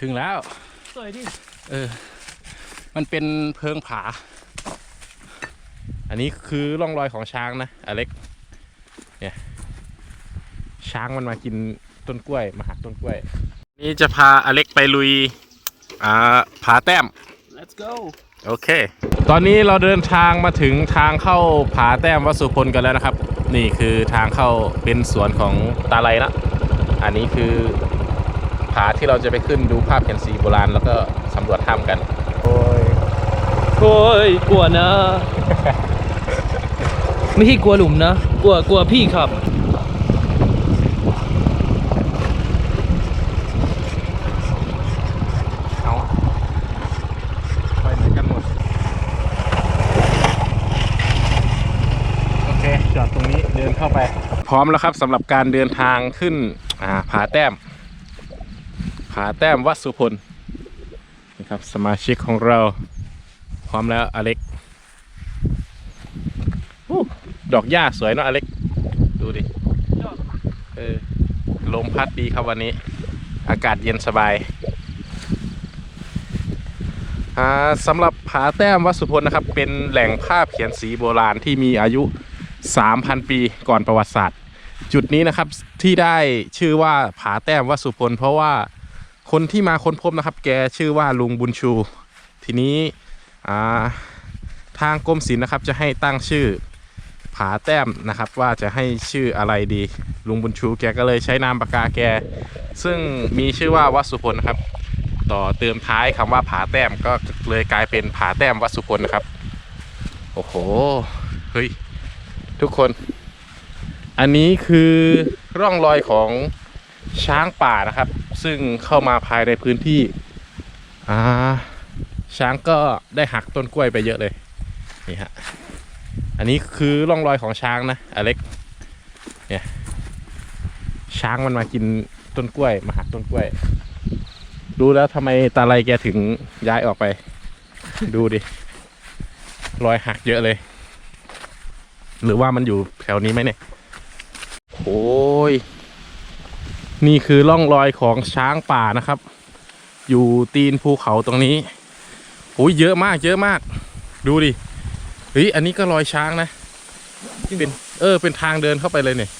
ถึงแล้ว สวยดิเออ มันเป็นเพิงผา อันนี้คือร่องรอยของช้างนะอเล็ก เนี่ย ช้างมันมากินต้นกล้วย มาหักต้นกล้วย นี่จะพาอเล็กไปลุย อ่า ผาแต้ม let's go โอเค ตอนนี้เราเดินทางมาถึงทางเข้าผาแต้มวัดสุพลกันแล้วนะครับ นี่คือทางเข้าเป็นสวนของตาไลนะ อันนี้คือ ผาที่เราจะไปขึ้นดูภาพเขียนสีโบราณแล้วก็สำรวจถ้ำกัน โอ้ยโอ้ยกลัวนะ ไม่ใช่กลัวหลุมนะ กลัวกลัวพี่ขับ เอาไปเหมือนกันหมด โอเค จอดตรงนี้เดินเข้าไป พร้อมแล้วครับสำหรับการเดินทางขึ้นอ่าผาแต้ม ผาแต้มวัดสุพลนะครับสมาชิกของเรา พร้อมแล้วอเล็กดอกหญ้าสวยเนอะอเล็ก ดูดิเออลมพัดดีครับวันนี้ อากาศเย็นสบายสำหรับผาแต้มวัดสุพลนะครับ เป็นแหล่งภาพเขียนสีโบราณที่มีอายุ 3,000 ปีก่อนประวัติศาสตร์ จุดนี้นะครับที่ได้ชื่อว่าผาแต้มวัดสุพลเพราะว่า คนที่มาค้นพบนะครับ แกชื่อว่าลุงบุญชู ทีนี้ทางกรมศิลป์นะครับ จะให้ตั้งชื่อผาแต้มนะครับ ว่าจะให้ชื่ออะไรดี ลุงบุญชูแกก็เลยใช้นามปากกาแก ซึ่งมีชื่อว่าวัสุพลนะครับ ต่อเติมท้ายคำว่าผาแต้มก็เลยกลายเป็นผาแต้มวัสุพลนะครับ โอ้โหเฮ้ยทุกคน อันนี้คือร่องรอยของ ช้างป่านะครับ ซึ่งเข้ามาภายในพื้นที่อ่าช้างก็ได้หักต้นกล้วยไปเยอะเลยนี่ฮะอันนี้คือร่องรอยของช้างนะอเล็กเนี่ยช้างมันมากินต้นกล้วย มาหักต้นกล้วยรู้แล้วทำไมตาไลแกถึงย้ายออกไป ดูดิรอยหักเยอะเลย หรือว่ามันอยู่แถวนี้ไหมเนี่ยโอ้ย นี่คือร่องรอยของช้างป่านะครับ อยู่ตีนภูเขาตรงนี้โอ้ยเยอะมาก เยอะมาก ดูดิเฮ้ยอันนี้ก็รอยช้างนะเป็นเออ เป็นทางเดินเข้าไปเลยเนี่ย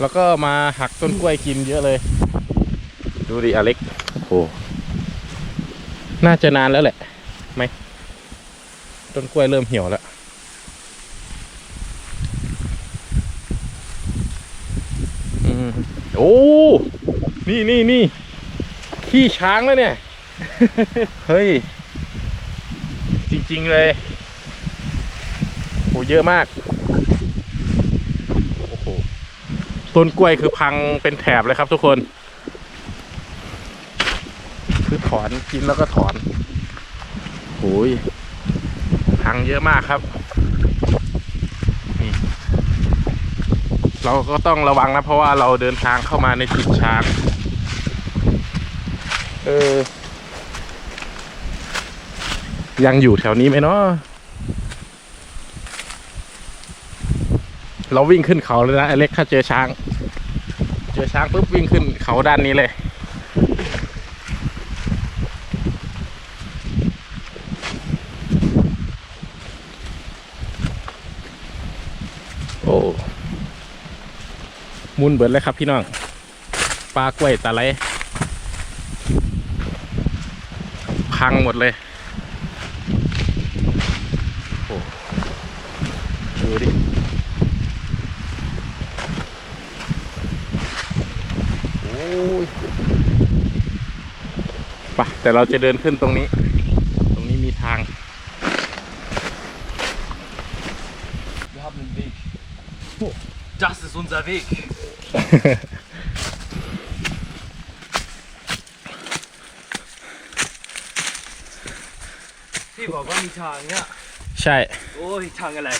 แล้วก็มาหักต้นกล้วยกินเยอะเลย ดูดิอเล็กโอ้โหน่าจะนานแล้วแหละไหมต้นกล้วยเริ่มเหี่ยวแล้ว อืมโอ้ นี่นี่นี่ขี้ช้างแล้วเนี่ย เฮ้ย จริง ๆ เลยโหเยอะมาก โอ้โห ต้นกล้วยคือพังเป็นแถบเลยครับทุกคน คือถอนกินแล้วก็ถอนโอ้ยพังเยอะมากครับ เราก็ต้องระวังนะ เพราะว่าเราเดินทางเข้ามาในจิตช้าง เออ ยังอยู่แถวนี้ไหมเนาะเราวิ่งขึ้นเขาเลยนะอเล็กถ้าเจอช้าง เจอช้างปุ๊บวิ่งขึ้นเขาด้านนี้เลย โอ้ มุนเบิดเลยครับพี่น้องปลากล้วยตะไลพังหมดเลยโอ้ดูดิโอ้ยไปะแต่เราจะเดินขึ้นตรงนี้ ตรงนี้มีทาง Wir haben einen Weg Das ist unser Weg พี่บอกว่ามีทางเนี่ย ใช่ โอ้ยทางอะไร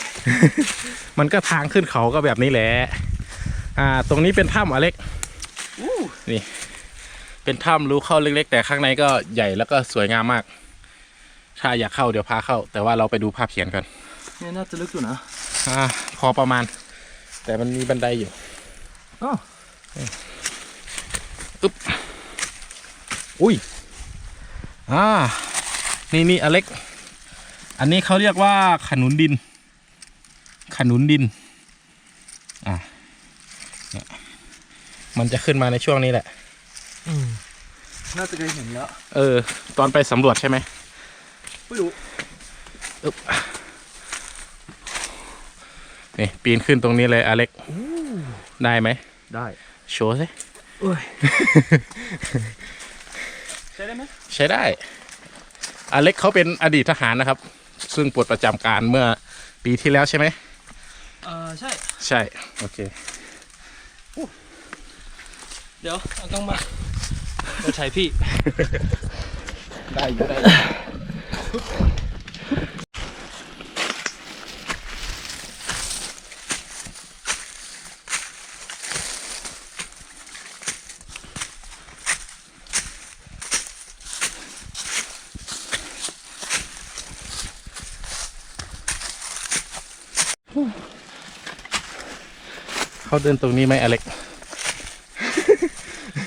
มันก็ทางขึ้นเขาก็แบบนี้แหละ อ่า ตรงนี้เป็นถ้ำอเล็กอู้นี่ เป็นถ้ำรู้เข้าเล็ก ๆ แต่ข้างในก็ใหญ่แล้วก็สวยงามมาก ถ้าอยากเข้าเดี๋ยวพาเข้า แต่ว่าเราไปดูภาพเขียนกันเนี่ยน่าจะลึกอยู่นะ อ่า พอประมาณ แต่มันมีบันไดอยู่ อ๋ออึ๊บโอ้อุ้ยอ่านี่นี่อเล็ก อันนี้เขาเรียกว่าขนุนดิน ขนุนดิน อะเนี่ยมันจะขึ้นมาในช่วงนี้แหละอืมน่าจะเคยเห็นแล้ว เออ ตอนไปสำรวจใช่ไหมไม่รู้อึ๊บนี่ปีนขึ้นตรงนี้เลยอเล็ก ได้ไหม ได้โชว์สิเอ้ยใช้ได้ไหมใช้ได้อเล็กเขาเป็นอดีตทหารนะครับ ซึ่งปลดประจำการเมื่อปีที่แล้วใช่ไหมเออใช่ ใช่ โอเค เดี๋ยวเอากล้องมาเราใช้พี่ ได้อยู่ได้ เขาเดินตรงนี้ไหมอเล็ก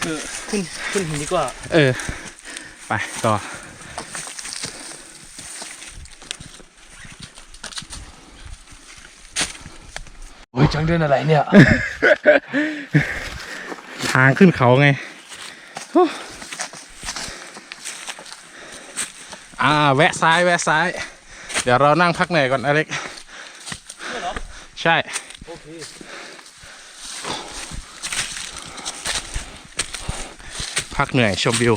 เออขึ้นขึ้นหินดีกว่า เออ ไปต่อ โอ้ยจังเดินอะไรเนี่ย ทางขึ้นเขาไงโอ้อ่า แวะซ้าย แวะซ้าย เดี๋ยวเรานั่งพักเหนื่อยก่อนอเล็กเหรอ ใช่ โอเคพักเหนื่อยชมวิว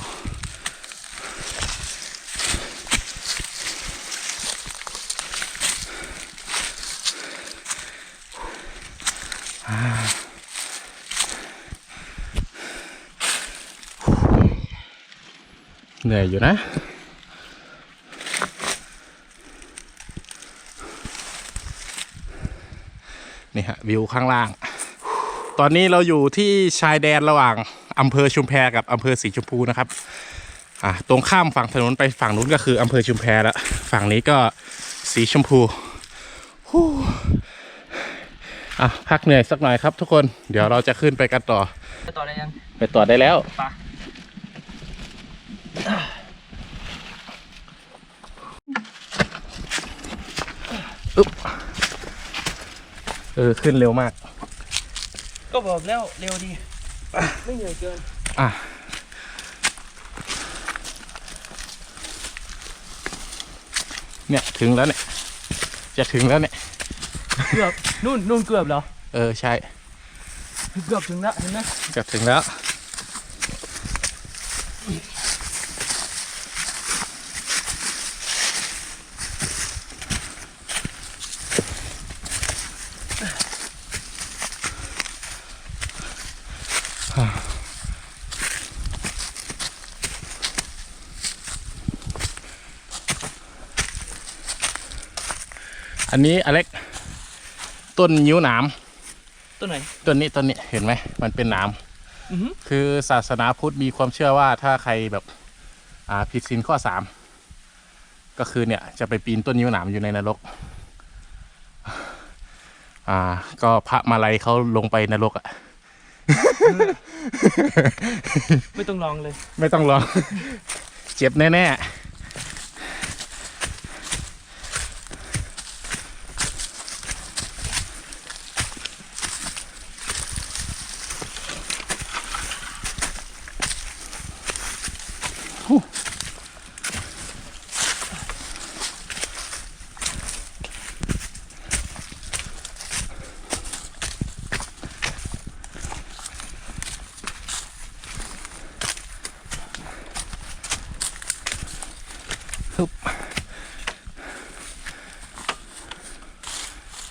เหนื่อยอยู่นะ นี่ฮะวิวข้างล่าง ตอนนี้เราอยู่ที่ชายแดนระหว่างอำเภอชุมแพกับอำเภอสีชมพูนะครับอ่าตรงข้ามฝั่งถนนไปฝั่งนู้นก็คืออำเภอชุมแพแล้วฝั่งนี้ก็สีชมพูฮู้อะพักเหนื่อยสักหน่อยครับทุกคนเดี๋ยวเราจะขึ้นไปกันต่อ ไปต่อได้ยัง ไปต่อได้แล้วไปอึ๊บ เออ ขึ้นเร็วมาก ก็บอกแล้วเร็วดี ไม่เหนื่อยเกิน อะ เนี่ย ถึงแล้วเนี่ย จะถึงแล้วเนี่ย เกือบ นู่นนู่นเกือบเหรอ เออ ใช่ เกือบถึงแล้วเห็นไหมเกือบถึงแล้ว อันนี้อเล็กต้นยิ้วหนามต้นไหนต้นนี้ต้นนี้เห็นไหมมันเป็นหนามอือหือคือศาสนาพุทธมีความเชื่อว่าถ้าใครแบบอ่าผิดศีลข้อสามก็คือเนี่ยจะไปปีนต้นยิ้วหนามอยู่ในนรก อ่า ก็พระมาลัยเขาลงไปนรกอะ่ะไม่ต้องลองเลย ไม่ต้องรอง เจ็บแน่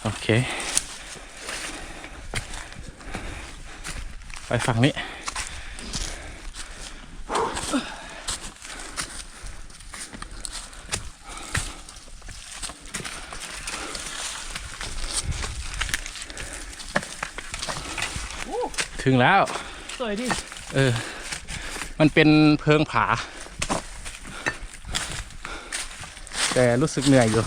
โอเค ไปฝั่งนี้ถึงแล้วสวยดิ เออ มันเป็นเพิงผา แต่รู้สึกเหนื่อยอยู่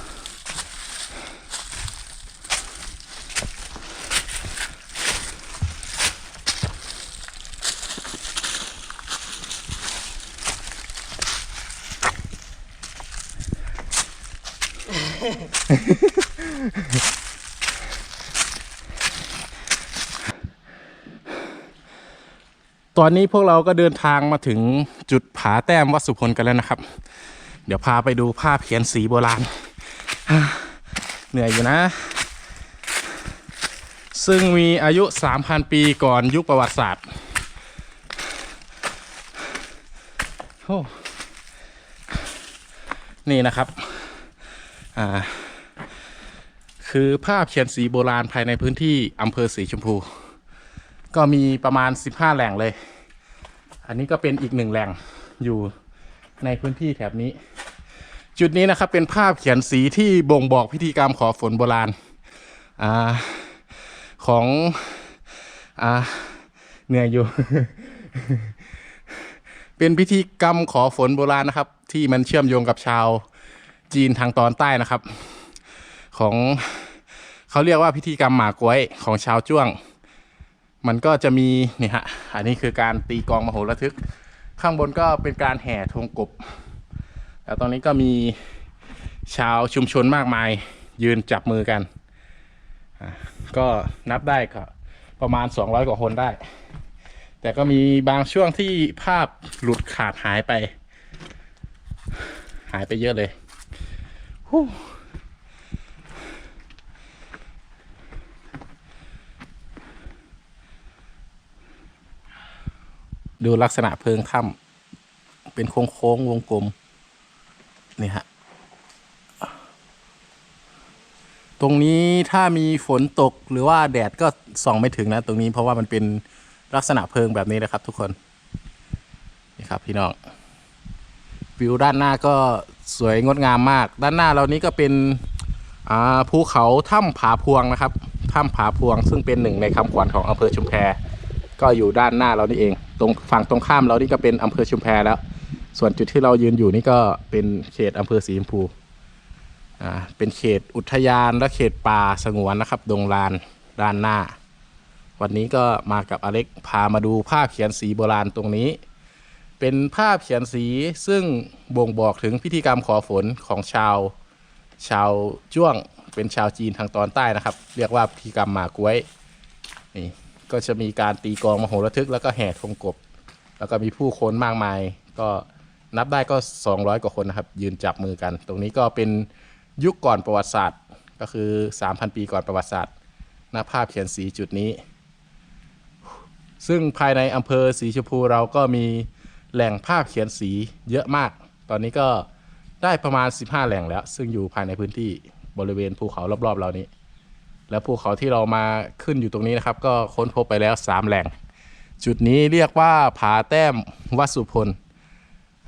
ตอนนี้พวกเราก็เดินทางมาถึงจุดผาแต้มวัดสุพลกันแล้วนะครับ เดี๋ยวพาไปดูภาพเขียนสีโบราณ เหนื่อยอยู่นะ ซึ่งมีอายุ 3,000 ปีก่อนยุคประวัติศาสตร์โอ้นี่นะครับ อ่า คือภาพเขียนสีโบราณภายในพื้นที่อำเภอสีชมพู ก็มีประมาณ 15 แหล่งเลย อันนี้ก็เป็นอีกหนึ่งแหล่งอยู่ในพื้นที่แถบนี้ จุดนี้นะครับเป็นภาพเขียนสีที่บ่งบอกพิธีกรรมขอฝนโบราณอาของอาเหนื่อยอยู่ เป็นพิธีกรรมขอฝนโบราณนะครับ ที่มันเชื่อมโยงกับชาวจีนทางตอนใต้นะครับ ของเขาเรียกว่าพิธีกรรมหมากล้วยของชาวจ้วง มันก็จะมีนี่ฮะอันนี้คือการตีกองมโหระทึก ข้างบนก็เป็นการแห่ธงกบ แล้วตอนนี้ก็มีชาวชุมชนมากมาย ยืนจับมือกันก็นับได้ก็ประมาณ 200 กว่าคนได้ แต่ก็มีบางช่วงที่ภาพหลุดขาดหายไป หายไปเยอะเลย ดูลักษณะเพิงถ้ำเป็นโค้งๆวงกลม นี่ฮะ ตรงนี้ถ้ามีฝนตกหรือว่าแดดก็ส่องไม่ถึงนะ ตรงนี้เพราะว่ามันเป็นลักษณะเพิงแบบนี้นะครับ ทุกคน นี่ครับพี่น้องวิวด้านหน้าก็สวยงดงามมาก ด้านหน้าเรานี้ก็เป็นภูเขาถ้ำผาพวงนะครับ ถ้ำผาพวงซึ่งเป็นหนึ่งในคำขวัญของอำเภอชุมแพ ก็อยู่ด้านหน้าเรานี่เอง ตรงฝั่งตรงข้ามเรานี่ก็เป็นอำเภอชุมแพแล้ว ส่วนจุดที่เรายืนอยู่นี่ก็เป็นเขตอำเภอสีชมพูอ่าเป็นเขตอุทยานและเขตป่าสงวนนะครับดงลานด้านหน้า วันนี้ก็มากับอเล็กพามาดูภาพเขียนสีโบราณตรงนี้ เป็นภาพเขียนสีซึ่งบ่งบอกถึงพิธีกรรมขอฝนของชาวชาวจ้วงเป็นชาวจีนทางตอนใต้นะครับ เรียกว่าพิธีกรรมหมากล้วยนี่ ก็จะมีการตีกองมโหระทึก แล้วก็แห่ธงกบ แล้วก็มีผู้คนมากมาย ก็นับได้ก็ 200 กว่าคนนะครับ ยืนจับมือกัน ตรงนี้ก็เป็นยุคก่อนประวัติศาสตร์ ก็คือ 3,000 ปีก่อนประวัติศาสตร์หน้าภาพเขียนสีจุดนี้ ซึ่งภายในอำเภอสีชมพูเราก็มีแหล่งภาพเขียนสีเยอะมาก ตอนนี้ก็ได้ประมาณ 15 แหล่งแล้ว ซึ่งอยู่ภายในพื้นที่บริเวณภูเขารอบๆ เรานี้ แล้วภูเขาที่เรามาขึ้นอยู่ตรงนี้นะครับ ก็ค้นพบไปแล้ว 3 แหล่ง จุดนี้เรียกว่าผาแต้มวัดสุพล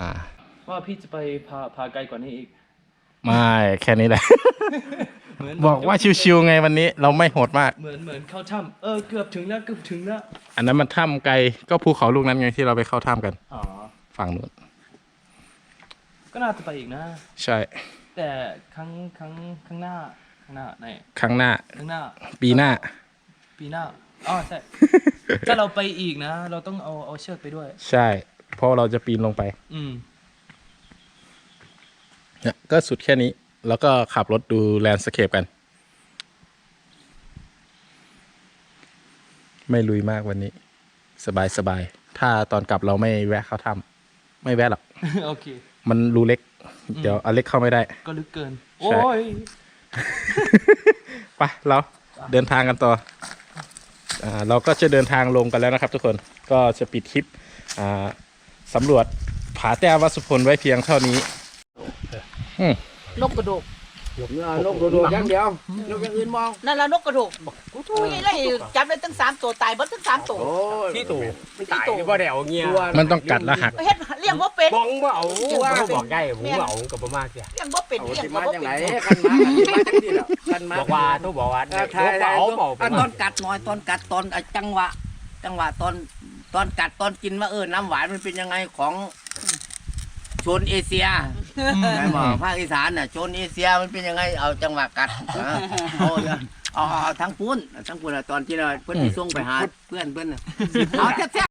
อ่าว่าพี่จะไปพาพาไกลกว่านี้อีก ไม่แค่นี้แหละ เหมือนบอกว่าชิวๆไงวันนี้เราไม่โหดมาก เหมือนเหมือนเข้าถ้ำเออเกือบถึงแล้วเกือบถึงแล้ว อันนั้นมันถ้ำไกลก็ภูเขาลูกนั้นไงที่เราไปเข้าถ้ำกัน อ๋อ ฝั่งนู้นก็น่าจะไปอีกนะ ใช่ แต่ครั้งครั้งข้างหน้า ข้างหน้าไหนครั้งหน้า ข้างหน้า ปีหน้า ปีหน้าอ๋อใช่ ถ้าเราไปอีกนะ เราต้องเอาเอาเชือกไปด้วย ใช่ เพราะเราจะปีนลงไปอืมเนี่ยก็สุดแค่นี้ แล้วก็ขับรถดูแลนด์สเคปกัน ไม่ลุยมากวันนี้ สบายสบายๆถ้าตอนกลับเราไม่แวะเข้าถ้ำไม่แวะหรอก โอเค มันรูเล็ก เดี๋ยวอเล็กเข้าไม่ได้ ก็ลึกเกินใช่โอ้ย ไปเราเดินทางกันต่ออเราก็จะเดินทางลงกันแล้วนะครับ ทุกคนก็จะปิดคลิปสำรวจผาแต้วัดสุพลไว้เพียงเท่านี้นกกระโดก นกโดดๆอย่างเดียวนกอย่างอื่นมองนั่นละนกกระโดกกูทูยเลยจับได้ตั้งสามตัวตายเบิดตั้งสามตัว โอ้ยที่ตู่ไม่ตายที่บ่ได้เอาเงี้ยมันต้องกัดแล้วหัก เฮ็ดเลี้ยงบ่เป็นบ้องบ่เอาเขาบอกได้ผมบ่เอากับบ่มากเสียเลี้ยงบ่เป็นเอาเลี้ยงสิบ่มาบ่จังเป็ไหนนกันมากันสิมาจังที่แล้วกันมาบอกว่าต้องบอกว่าเออเดี๋ยวถ่ายเอาถ่ายเบาอันตอนกัดหน่อยตอนกัดตอนไอ้จังหวะจังหวะตอนตอนกัดตอนกินว่าเออน้ำหวานมันเป็นยังไงของโซนเอเชีย ใช่ไหมภาคอีสานน่ะโซนเอเชียมันเป็นยังไงเอาจังหวะกัดเอาเอาเอาเอาทั้งปุ้นทั้งปุ้นอะตอนที่เราเพื่อนที่ส่งไปหาเพื่อนเพื่อนน่ะเอาแท้